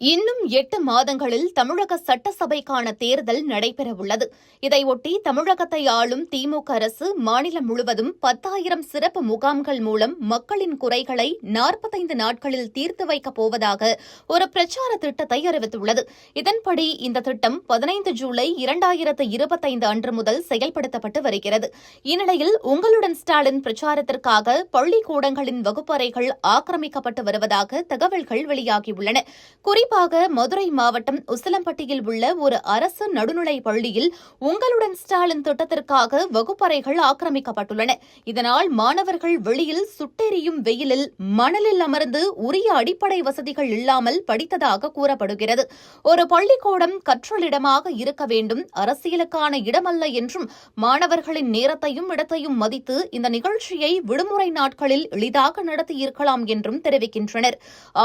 இன்னும் எட்டு மாதங்களில் தமிழக சட்டசபைக்கான தேர்தல் நடைபெறவுள்ளது. இதையொட்டி தமிழகத்தை ஆளும் திமுக அரசு மாநிலம் முழுவதும் பத்தாயிரம் சிறப்பு முகாம்கள் மூலம் மக்களின் குறைகளை நாற்பத்தைந்து நாட்களில் தீர்த்து வைக்கப் போவதாக ஒரு பிரச்சார திட்டத்தை அறிவித்துள்ளது. இதன்படி இந்த திட்டம் பதினைந்து ஜூலை இரண்டாயிரத்து இருபத்தைந்து அன்று முதல் செயல்படுத்தப்பட்டு வருகிறது. இந்நிலையில் உங்களுடன் ஸ்டாலின் பிரச்சாரத்திற்காக பள்ளிக்கூடங்களின் வகுப்பறைகள் ஆக்கிரமிக்கப்பட்டு வருவதாக தகவல்கள் வெளியாகியுள்ளன. குறிப்பாக குறிப்பாக மதுரை மாவட்டம் உசிலம்பட்டியில் உள்ள ஒரு அரசு நடுநிலைப் பள்ளியில் உங்களுடன் ஸ்டாலின் திட்டத்திற்காக வகுப்பறைகள் ஆக்கிரமிக்கப்பட்டுள்ளன. இதனால் மாணவர்கள் வெளியில் சுட்டெரியும் வெயிலில் மணலில் அமர்ந்து உரிய அடிப்படை வசதிகள் இல்லாமல் படித்ததாக கூறப்படுகிறது. ஒரு பள்ளிக்கூடம் கற்றலிடமாக இருக்க வேண்டும். அரசியலுக்கான இடமல்ல என்றும் மாணவர்களின் நேரத்தையும் இடத்தையும் மதித்து இந்த நிகழ்ச்சியை விடுமுறை நாட்களில் எளிதாக நடத்தியிருக்கலாம் என்றும் தெரிவிக்கின்றனர்.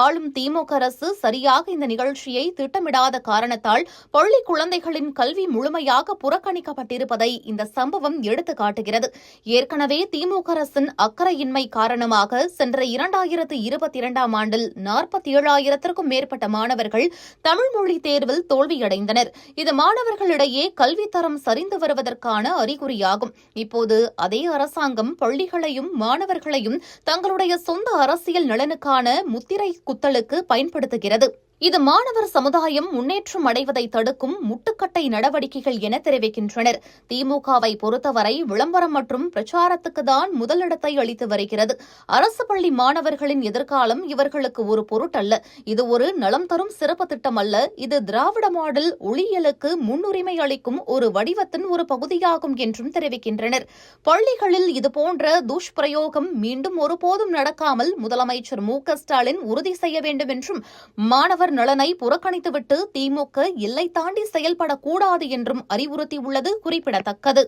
ஆளும் திமுக அரசு சரியாக இந்த நிகழ்ச்சியை திட்டமிடாத காரணத்தால் பள்ளி குழந்தைகளின் கல்வி முழுமையாக புறக்கணிக்கப்பட்டிருப்பதை இந்த சம்பவம் எடுத்து காட்டுகிறது. ஏற்கனவே திமுக அரசின் அக்கறையின்மை காரணமாக சென்ற இரண்டாயிரத்து இருபத்தி இரண்டாம் ஆண்டில் நாற்பத்தி ஏழாயிரத்திற்கும் மேற்பட்ட மாணவர்கள் தமிழ் மொழி தேர்வில் தோல்வியடைந்தனர். இது மாணவர்களிடையே கல்வித்தரம் சரிந்து வருவதற்கான அறிகுறியாகும். இப்போது அதே அரசாங்கம் பள்ளிகளையும் மாணவர்களையும் தங்களுடைய சொந்த அரசியல் நலனுக்கான முத்திரை குத்தலுக்கு பயன்படுத்துகிறது. இது மாணவர் சமுதாயம் முன்னேற்றம் அடைவதை தடுக்கும் முட்டுக்கட்டை நடவடிக்கைகள் என தெரிவிக்கின்றனர். திமுகவை பொறுத்தவரை விளம்பரம் மற்றும் பிரச்சாரத்துக்கு தான் முதலிடத்தை அளித்து வருகிறது. அரசு பள்ளி மாணவர்களின் எதிர்காலம் இவர்களுக்கு ஒரு பொருட்டல்ல. இது ஒரு நலம் தரும் சிறப்பு திட்டம் அல்ல. இது திராவிட மாடல் ஒளியியலுக்கு முன்னுரிமை அளிக்கும் ஒரு வடிவத்தின் ஒரு பகுதியாகும் என்றும் தெரிவிக்கின்றனர். பள்ளிகளில் இதுபோன்ற துஷ்பிரயோகம் மீண்டும் ஒருபோதும் நடக்காமல் முதலமைச்சர் மு க ஸ்டாலின் உறுதி செய்ய வேண்டும் என்றும் மாணவர் நலனை புறக்கணித்துவிட்டு திமுக எல்லை தாண்டி செயல்படக்கூடாது என்றும் அறிவுறுத்தியுள்ளது குறிப்பிடத்தக்கது.